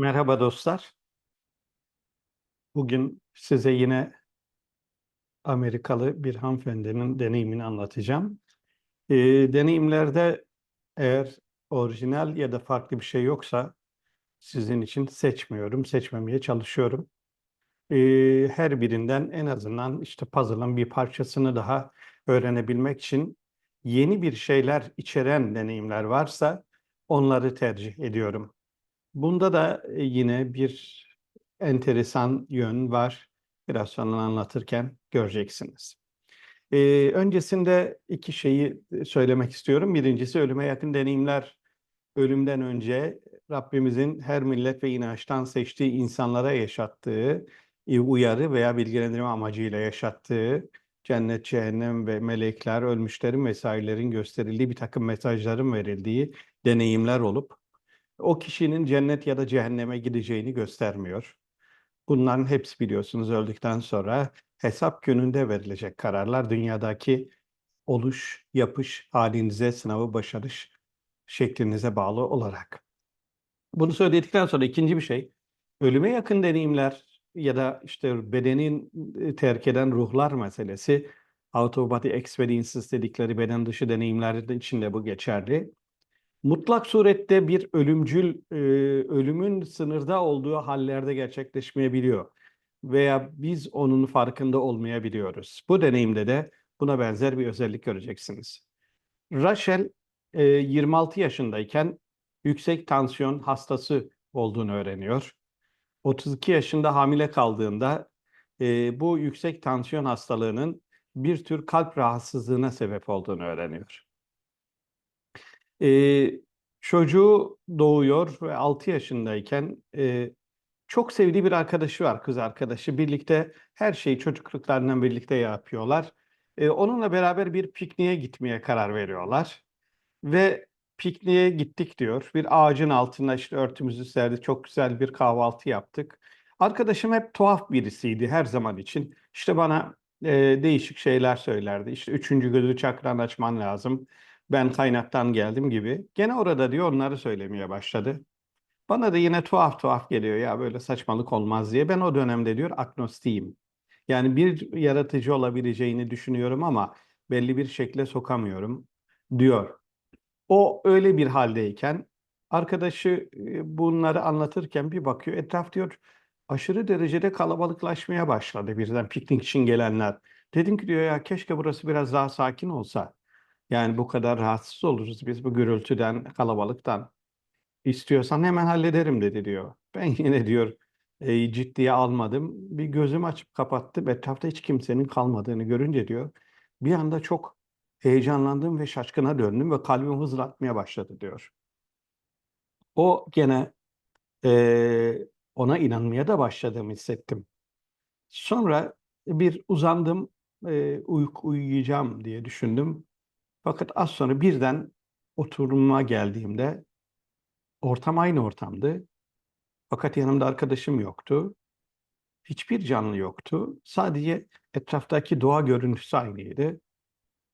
Merhaba dostlar. Bugün size yine Amerikalı bir hanımefendinin deneyimini anlatacağım. Ee, deneyimlerde eğer orijinal ya da farklı bir şey yoksa sizin için seçmiyorum, seçmemeye çalışıyorum. Ee, her birinden en azından işte puzzle'ın bir parçasını daha öğrenebilmek için yeni bir şeyler içeren deneyimler varsa onları tercih ediyorum. Bunda da e, yine bir enteresan yön var. Biraz sonra anlatırken göreceksiniz. Ee, öncesinde iki şeyi söylemek istiyorum. Birincisi ölüme yakın deneyimler. Ölümden önce Rabbimizin her millet ve inançtan seçtiği insanlara yaşattığı e, uyarı veya bilgilendirme amacıyla yaşattığı cennet, cehennem ve melekler, ölmüşlerin vesairenin gösterildiği bir takım mesajların verildiği deneyimler olup o kişinin cennet ya da cehenneme gideceğini göstermiyor. Bunların hepsi biliyorsunuz öldükten sonra hesap gününde verilecek kararlar dünyadaki oluş, yapış, halinize, sınavı başarış şeklinize bağlı olarak. Bunu söyledikten sonra ikinci bir şey, ölüme yakın deneyimler ya da işte bedenin e, terk eden ruhlar meselesi, out of body experiences dedikleri beden dışı deneyimler için de bu geçerli mutlak surette bir ölümcül e, ölümün sınırda olduğu hallerde gerçekleşmeyebiliyor veya biz onun farkında olmayabiliyoruz. Bu deneyimde de buna benzer bir özellik göreceksiniz. Rachel e, 26 yaşındayken yüksek tansiyon hastası olduğunu öğreniyor. 32 yaşında hamile kaldığında e, bu yüksek tansiyon hastalığının bir tür kalp rahatsızlığına sebep olduğunu öğreniyor. E, çocuğu doğuyor ve 6 yaşındayken e, çok sevdiği bir arkadaşı var, kız arkadaşı. Birlikte her şeyi çocukluklarından birlikte yapıyorlar. E, onunla beraber bir pikniğe gitmeye karar veriyorlar. Ve pikniğe gittik diyor. Bir ağacın altında işte örtümüzü serdi. Çok güzel bir kahvaltı yaptık. Arkadaşım hep tuhaf birisiydi her zaman için. İşte bana e, değişik şeyler söylerdi. İşte üçüncü gözü çakran açman lazım ben kaynaktan geldim gibi. Gene orada diyor onları söylemeye başladı. Bana da yine tuhaf tuhaf geliyor ya böyle saçmalık olmaz diye. Ben o dönemde diyor agnostiyim. Yani bir yaratıcı olabileceğini düşünüyorum ama belli bir şekle sokamıyorum diyor. O öyle bir haldeyken arkadaşı e, bunları anlatırken bir bakıyor etraf diyor aşırı derecede kalabalıklaşmaya başladı birden piknik için gelenler. Dedim ki diyor ya keşke burası biraz daha sakin olsa. Yani bu kadar rahatsız oluruz biz bu gürültüden, kalabalıktan. İstiyorsan hemen hallederim dedi diyor. Ben yine diyor e, ciddiye almadım. Bir gözüm açıp kapattım. Etrafta hiç kimsenin kalmadığını görünce diyor. Bir anda çok heyecanlandım ve şaşkına döndüm ve kalbim hızla atmaya başladı diyor. O gene e, ona inanmaya da başladığımı hissettim. Sonra bir uzandım, e, uyku uyuyacağım diye düşündüm. Fakat az sonra birden oturuma geldiğimde ortam aynı ortamdı. Fakat yanımda arkadaşım yoktu. Hiçbir canlı yoktu. Sadece etraftaki doğa görüntüsü aynıydı.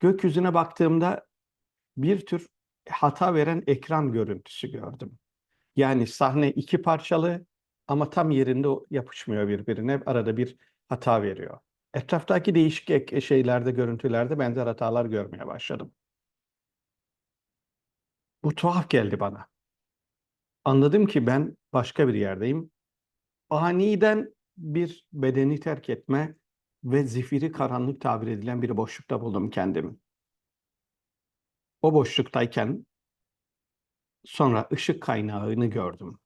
Gökyüzüne baktığımda bir tür hata veren ekran görüntüsü gördüm. Yani sahne iki parçalı ama tam yerinde yapışmıyor birbirine. Arada bir hata veriyor. Etraftaki değişik şeylerde, görüntülerde benzer hatalar görmeye başladım. Bu tuhaf geldi bana. Anladım ki ben başka bir yerdeyim. Aniden bir bedeni terk etme ve zifiri karanlık tabir edilen bir boşlukta buldum kendimi. O boşluktayken sonra ışık kaynağını gördüm.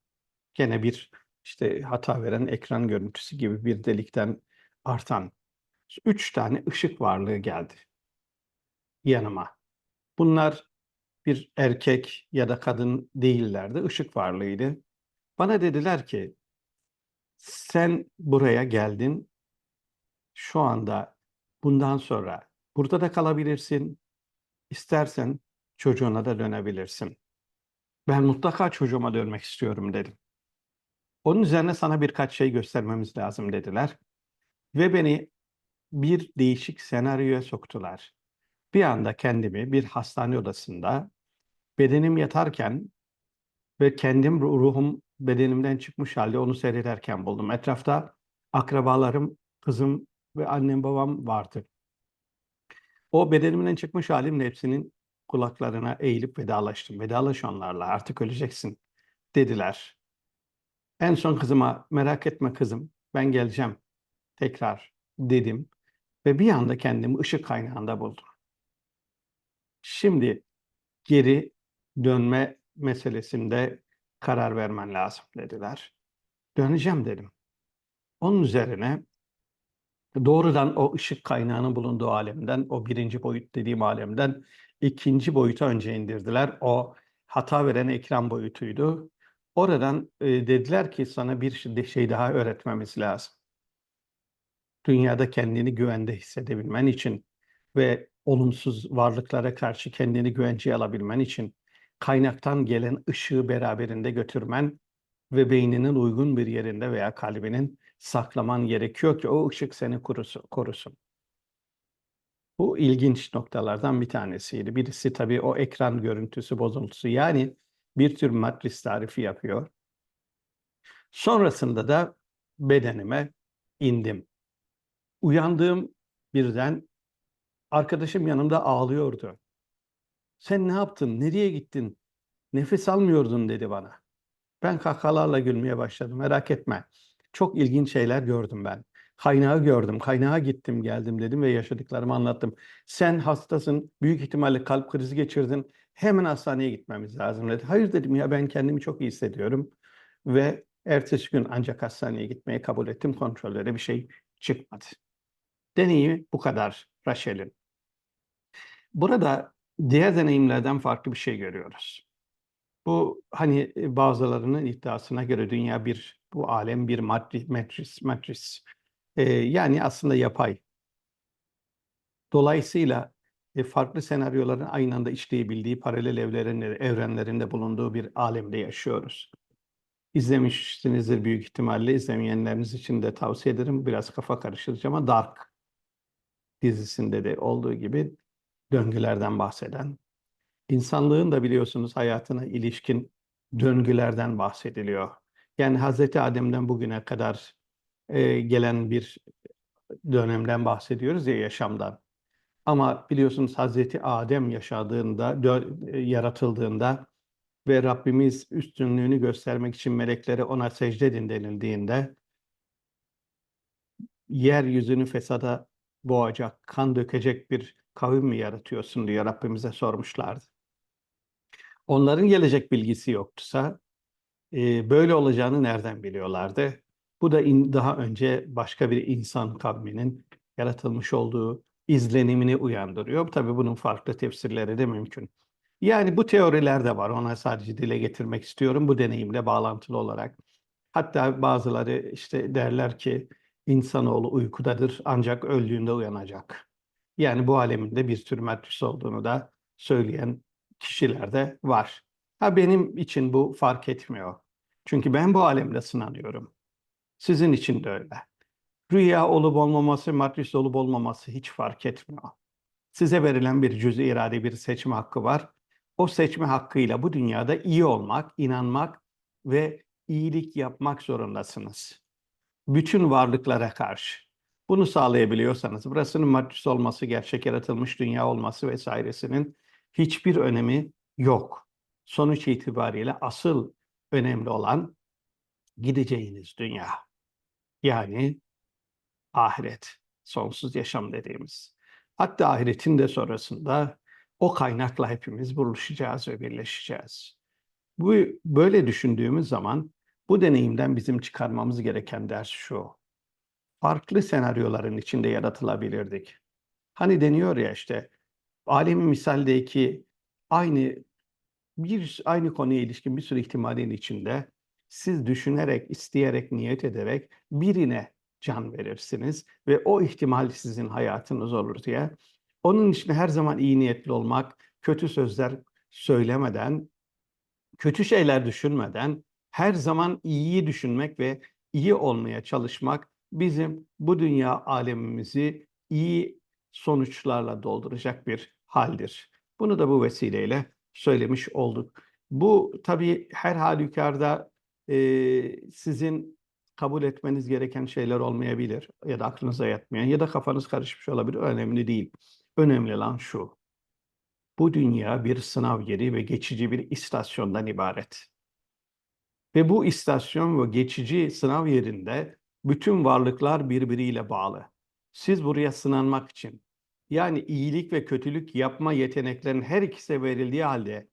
Gene bir işte hata veren ekran görüntüsü gibi bir delikten artan üç tane ışık varlığı geldi yanıma. Bunlar bir erkek ya da kadın değillerdi, ışık varlığıydı. Bana dediler ki, sen buraya geldin, şu anda bundan sonra burada da kalabilirsin, istersen çocuğuna da dönebilirsin. Ben mutlaka çocuğuma dönmek istiyorum dedim. Onun üzerine sana birkaç şey göstermemiz lazım dediler. Ve beni bir değişik senaryoya soktular. Bir anda kendimi bir hastane odasında bedenim yatarken ve kendim ruhum bedenimden çıkmış halde onu seyrederken buldum. Etrafta akrabalarım, kızım ve annem babam vardı. O bedenimden çıkmış halimle hepsinin kulaklarına eğilip vedalaştım. Vedalaş onlarla artık öleceksin dediler. En son kızıma merak etme kızım ben geleceğim tekrar dedim ve bir anda kendimi ışık kaynağında buldum. Şimdi geri dönme meselesinde karar vermen lazım dediler. Döneceğim dedim. Onun üzerine doğrudan o ışık kaynağının bulunduğu alemden, o birinci boyut dediğim alemden ikinci boyuta önce indirdiler. O hata veren ekran boyutuydu. Oradan e, dediler ki sana bir şey daha öğretmemiz lazım. Dünyada kendini güvende hissedebilmen için ve olumsuz varlıklara karşı kendini güvenceye alabilmen için kaynaktan gelen ışığı beraberinde götürmen ve beyninin uygun bir yerinde veya kalbinin saklaman gerekiyor ki o ışık seni korusun. Bu ilginç noktalardan bir tanesiydi. Birisi tabii o ekran görüntüsü bozuntusu. Yani bir tür matris tarifi yapıyor. Sonrasında da bedenime indim. Uyandığım birden arkadaşım yanımda ağlıyordu. Sen ne yaptın? Nereye gittin? Nefes almıyordun dedi bana. Ben kahkahalarla gülmeye başladım. Merak etme. Çok ilginç şeyler gördüm ben. Kaynağı gördüm. Kaynağa gittim geldim dedim ve yaşadıklarımı anlattım. Sen hastasın. Büyük ihtimalle kalp krizi geçirdin. Hemen hastaneye gitmemiz lazım dedi. Hayır dedim ya ben kendimi çok iyi hissediyorum. Ve ertesi gün ancak hastaneye gitmeye kabul ettim. Kontrollere bir şey çıkmadı. Deneyimi bu kadar Raşel'in. Burada diğer deneyimlerden farklı bir şey görüyoruz. Bu hani e, bazılarının iddiasına göre dünya bir, bu alem bir matris, matris, matris. Ee, yani aslında yapay. Dolayısıyla e, farklı senaryoların aynı anda işleyebildiği paralel evlerin, evrenlerinde bulunduğu bir alemde yaşıyoruz. İzlemişsinizdir büyük ihtimalle. İzlemeyenleriniz için de tavsiye ederim. Biraz kafa karıştırıcı ama Dark dizisinde de olduğu gibi döngülerden bahseden. İnsanlığın da biliyorsunuz hayatına ilişkin döngülerden bahsediliyor. Yani Hazreti Adem'den bugüne kadar e, gelen bir dönemden bahsediyoruz ya yaşamdan. Ama biliyorsunuz Hazreti Adem yaşadığında, yaratıldığında ve Rabbimiz üstünlüğünü göstermek için meleklere ona secde edin denildiğinde yeryüzünü fesada boğacak, kan dökecek bir kavim mi yaratıyorsun diye Rabbimize sormuşlardı. Onların gelecek bilgisi yoktusa e, böyle olacağını nereden biliyorlardı? Bu da in, daha önce başka bir insan kavminin yaratılmış olduğu izlenimini uyandırıyor. Tabii bunun farklı tefsirleri de mümkün. Yani bu teoriler de var. Ona sadece dile getirmek istiyorum bu deneyimle bağlantılı olarak. Hatta bazıları işte derler ki insanoğlu uykudadır ancak öldüğünde uyanacak. Yani bu aleminde bir tür matris olduğunu da söyleyen kişiler de var. Ha benim için bu fark etmiyor. Çünkü ben bu alemde sınanıyorum. Sizin için de öyle. Rüya olup olmaması, matris olup olmaması hiç fark etmiyor. Size verilen bir cüz irade bir seçme hakkı var. O seçme hakkıyla bu dünyada iyi olmak, inanmak ve iyilik yapmak zorundasınız. Bütün varlıklara karşı. Bunu sağlayabiliyorsanız, burasının matris olması, gerçek yaratılmış dünya olması vesairesinin hiçbir önemi yok. Sonuç itibariyle asıl önemli olan gideceğiniz dünya. Yani ahiret, sonsuz yaşam dediğimiz. Hatta ahiretin de sonrasında o kaynakla hepimiz buluşacağız ve birleşeceğiz. Bu böyle düşündüğümüz zaman bu deneyimden bizim çıkarmamız gereken ders şu. Farklı senaryoların içinde yaratılabilirdik. Hani deniyor ya işte alemi misaldeki aynı bir aynı konuya ilişkin bir sürü ihtimalin içinde siz düşünerek, isteyerek, niyet ederek birine can verirsiniz ve o ihtimal sizin hayatınız olur diye. Onun için her zaman iyi niyetli olmak, kötü sözler söylemeden, kötü şeyler düşünmeden her zaman iyiyi düşünmek ve iyi olmaya çalışmak bizim bu dünya alemimizi iyi sonuçlarla dolduracak bir haldir. Bunu da bu vesileyle söylemiş olduk. Bu tabii her halükarda e, sizin kabul etmeniz gereken şeyler olmayabilir ya da aklınıza yatmayan ya da kafanız karışmış olabilir. Önemli değil. Önemli olan şu. Bu dünya bir sınav yeri ve geçici bir istasyondan ibaret. Ve bu istasyon ve geçici sınav yerinde bütün varlıklar birbiriyle bağlı. Siz buraya sınanmak için yani iyilik ve kötülük yapma yeteneklerin her ikisi verildiği halde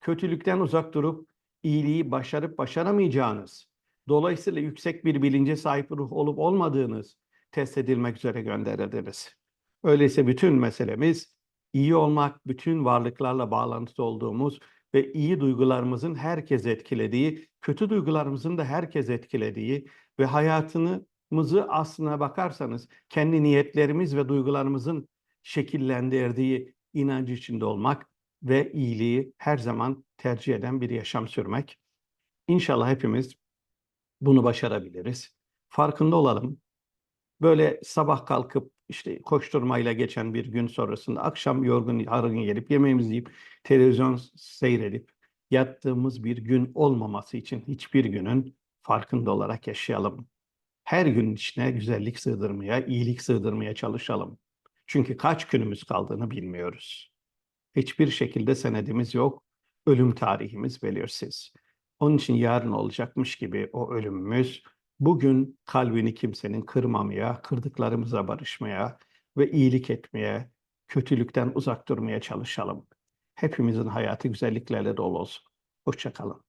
kötülükten uzak durup iyiliği başarıp başaramayacağınız, dolayısıyla yüksek bir bilince sahip ruh olup olmadığınız test edilmek üzere gönderildiniz. Öyleyse bütün meselemiz iyi olmak, bütün varlıklarla bağlantılı olduğumuz ve iyi duygularımızın herkes etkilediği, kötü duygularımızın da herkes etkilediği ve hayatımızı aslına bakarsanız kendi niyetlerimiz ve duygularımızın şekillendirdiği inancı içinde olmak ve iyiliği her zaman tercih eden bir yaşam sürmek. İnşallah hepimiz bunu başarabiliriz. Farkında olalım. Böyle sabah kalkıp işte koşturmayla geçen bir gün sonrasında akşam yorgun argın gelip yemeğimizi yiyip televizyon seyredip yattığımız bir gün olmaması için hiçbir günün farkında olarak yaşayalım. Her günün içine güzellik sığdırmaya, iyilik sığdırmaya çalışalım. Çünkü kaç günümüz kaldığını bilmiyoruz. Hiçbir şekilde senedimiz yok. Ölüm tarihimiz belirsiz. Onun için yarın olacakmış gibi o ölümümüz bugün kalbini kimsenin kırmamaya, kırdıklarımıza barışmaya ve iyilik etmeye, kötülükten uzak durmaya çalışalım. Hepimizin hayatı güzelliklerle dolu olsun. Hoşçakalın.